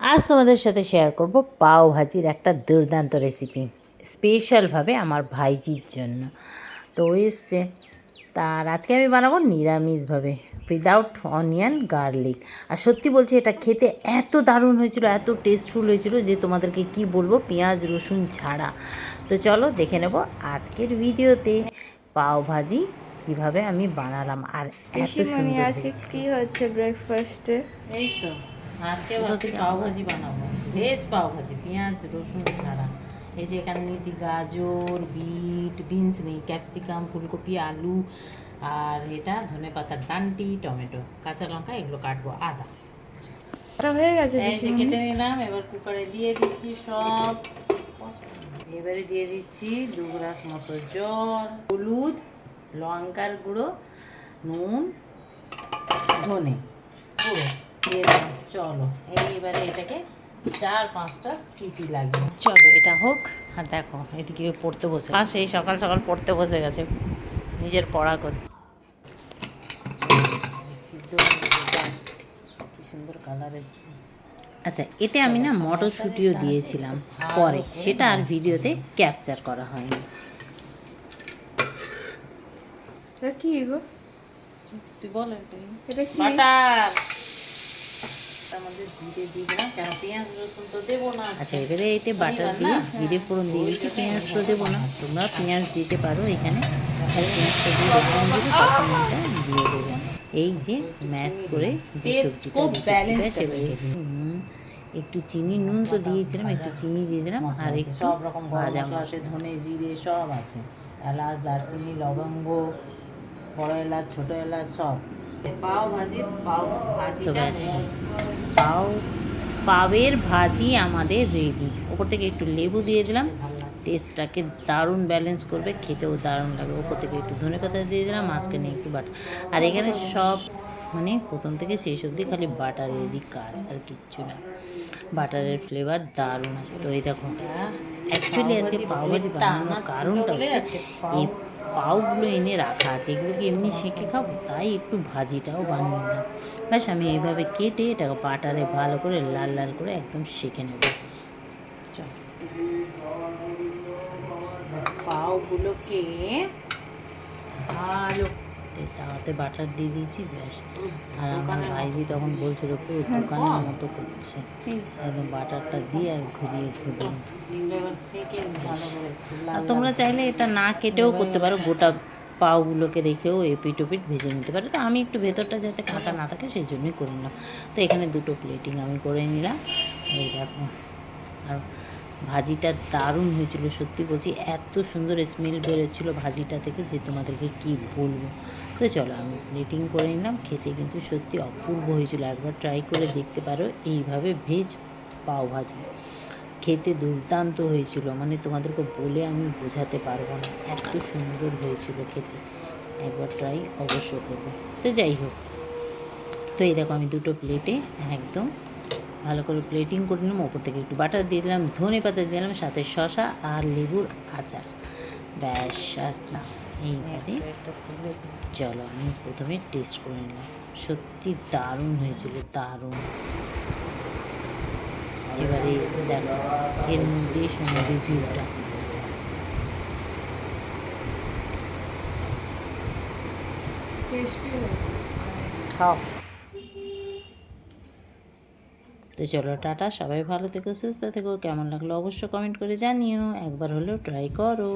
আজ তোমাদের সাথে শেয়ার করব পাও ভাজির একটা দুর্দান্ত রেসিপি স্পেশালভাবে আমার ভাইজির জন্য। তো এসছে তার আজকে আমি বানাবো নিরামিষভাবে উইদাউট অনিয়ন গার্লিক আর সত্যি বলছি এটা খেতে এত দারুণ হয়েছিল এত টেস্টফুল হয়েছিল যে তোমাদেরকে কি বলব পেঁয়াজ রসুন ছাড়া। তো চলো দেখে নেব আজকের ভিডিওতে পাও ভাজি কীভাবে আমি বানালাম আর এত সুন্দর হয়েছে। কি হচ্ছে ব্রেকফাস্টে এই তো। আজকে ভাবছি পাওভাজি বানাবো। ভেজ পাওভাজি পেঁয়াজ রসুন ছাড়া। এই যে এখানে নিয়েছি গাজর বিট বিনস নেই ক্যাপসিকাম ফুলকপি আলু আর এটা ধনে পাতার ডান্টি টমেটো কাঁচা লঙ্কা এগুলো কাটবো আদা। হয়ে গেছে এই যে কেটে নিলাম এবার কুকারে দিয়ে দিচ্ছি সব এবারে দিয়ে দিচ্ছি দু গ্লাস মতো জল হলুদ লঙ্কার গুঁড়ো নুন ধনে পুরো দিয়ে চলো। এইবারে এটাকে চার পাঁচটা সিটি লাগবে। চলো এটা হোক আর দেখো এদিকে পড়তে বসে আর সেই সকাল সকাল পড়তে বসে গেছে। নিজের পড়া করছে। সিদ্ধ কি সুন্দর কালার এসছে। আচ্ছা এতে আমি না মটরশুঁটিও দিয়েছিলাম পরে। সেটা আর ভিডিওতে ক্যাপচার করা হয়নি। কি গো? তুই বল এটা কি? বাটার! তার মধ্যে জিরে দিয়ে দিলাম। কেন? পেঁয়াজ রসুন তো দেবো না আচ্ছা এবারে এতে বাটার দিয়ে জিরে ফোড়ন দিয়ে দিচ্ছি পেঁয়াজ তো দেবো না। তোমরা পেঁয়াজ দিতে পারো এখানে। আর পেঁয়াজটা দিয়ে রসুন দিলে তখন এটা দিয়ে দেবে। এই যে ম্যাশ করে যে সবজিটা রেখেছি, একটু চিনি নুন তো দিয়েছিলাম একটু চিনি দিয়ে দিলাম আর একটু সব রকম ভাজা আছে ধনে জিরে সব আছে। এলাচ দারচিনি লবঙ্গ বড় এলাচ ছোট এলাচ সব। পাও ভাজি পাও ভাজি তো ব্যাস। পাও পাবের ভাজি আমাদের রেডি ওপর থেকে একটু লেবু দিয়ে দিলাম। টেস্টটাকে দারুণ ব্যালেন্স করবে খেতেও দারুণ লাগবে। ওপর থেকে একটু ধনে পাতা দিয়ে দিলাম মাঝখানে একটু বাটার। আর এখানে সব মানে প্রথম থেকে শেষ অবধি খালি বাটারেরই কাজ আর কিচ্ছু না। বাটারের ফ্লেভার দারুণ আছে। তো এই দেখো অ্যাকচুয়ালি আজকে পাওভাজি বানানোর কারণটা হচ্ছে এই পাউগুলো এনে রাখা আছে, এগুলোকে এমনি সেঁকে খাব, তাই একটু ভাজিটাও বানিয়ে নিলাম। ব্যাস, আমি এইভাবে কেটে এটাকে বাটারে ভালো করে লাল লাল করে একদম সেঁকে নেব। চল। পাউগুলোকে ভালো তো তাওয়াতে বাটার দিয়ে দিয়েছি ব্যাস। আর আমার ভাইজি তখন বলছিল পুরো দোকানের মতো করছে। একদম বাটারটা দিয়ে আর ঘুরিয়ে ঘুরিয়ে আর তোমরা চাইলে এটা না কেটেও করতে পারো গোটা পাউগুলোকে রেখেও এপিট ওপিট ভেজে নিতে পারো। তো আমি একটু ভেতরটা যাতে কাঁচা না থাকে সেই জন্যই করে নিলাম। তো এখানে দুটো প্লেটিং আমি করে নিলাম। এই দেখো। আর ভাজিটা দারুণ হয়েছিল, সত্যি বলছি। এত সুন্দর স্মেল বেরোচ্ছিলো ভাজিটা থেকে যে তোমাদেরকে কি বলব। তো চলো আমি প্লেটিং করে নিলাম, খেতে কিন্তু সত্যি অপূর্ব হয়েছিল। একবার ট্রাই করে দেখতে পারো, এইভাবে ভেজ পাও ভাজি। খেতে দুর্দান্ত হয়েছিল মানে তোমাদেরকে বলে আমি বোঝাতে পারব না। এত সুন্দর হয়েছিল খেতে। একবার ট্রাই অবশ্য করব। তো যাই হোক, তো এই দেখো আমি দুটো প্লেটে একদম ভালো করে প্লেটিং করে নিলাম ওপর থেকে একটু বাটার দিয়ে দিলাম ধনে পাতা দিয়ে দিলাম সাথে শশা আর লেবুর আচার। ব্যাস আর কি। এইবারে চলো আমি প্রথমে টেস্ট করে নিলাম। সত্যি দারুণ হয়েছিল দারুণ। এবারে দেখো এর মধ্যে শোনো রিভিউটা খাও। তো চলো টাটা, সবাই ভালো থেকো, সুস্থ থেকো, কেমন লাগল অবশ্য কমেন্ট করে জানিও, একবার হলেও ট্রাই করো।